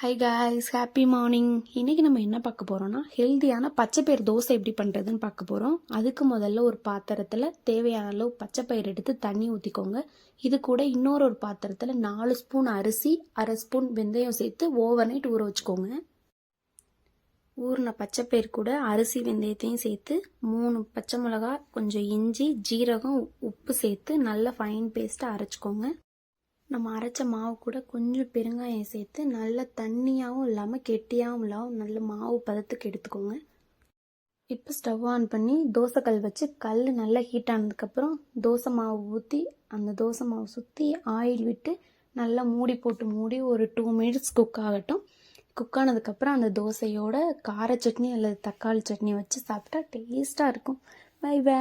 High guys happy morning இன்றைக்கி நம்ம என்ன பார்க்க போகிறோம்னா ஹெல்த்தியான பச்சைப்பயிர் தோசை எப்படி பண்ணுறதுன்னு பார்க்க போகிறோம் அதுக்கு முதல்ல ஒரு பாத்திரத்தில் தேவையான அளவு பச்சைப்பயிர் எடுத்து தண்ணி ஊற்றிக்கோங்க இது கூட இன்னொரு ஒரு பாத்திரத்தில் நாலு ஸ்பூன் அரிசி அரை ஸ்பூன் வெந்தயம் சேர்த்து ஓவர் நைட் ஊற வச்சுக்கோங்க. ஊறின பச்சைப்பயிர் கூட அரிசி வெந்தயத்தையும் சேர்த்து மூணு பச்சை மிளகா கொஞ்சம் இஞ்சி ஜீரகம் உப்பு சேர்த்து நல்லா ஃபைன் பேஸ்ட்டாக அரைச்சிக்கோங்க. நம்ம அரைச்ச மாவு கூட கொஞ்சம் பெருங்காயம் சேர்த்து நல்ல தண்ணியாகவும் இல்லாமல் கெட்டியாகவும் இல்லாமல் நல்ல மாவு பதத்துக்கு எடுத்துக்கோங்க. இப்போ ஸ்டவ் ஆன் பண்ணி தோசைக்கல் வச்சு கல் நல்லா ஹீட் ஆனதுக்கப்புறம் தோசை மாவு ஊற்றி அந்த தோசை மாவு சுற்றி ஆயில் விட்டு நல்லா மூடி போட்டு மூடி ஒரு டூ மினிட்ஸ் குக் ஆகட்டும். குக் ஆனதுக்கப்புறம் அந்த தோசையோட கார சட்னி அல்லது தக்காளி சட்னி வச்சு சாப்பிட்டா டேஸ்ட்டாக இருக்கும். By by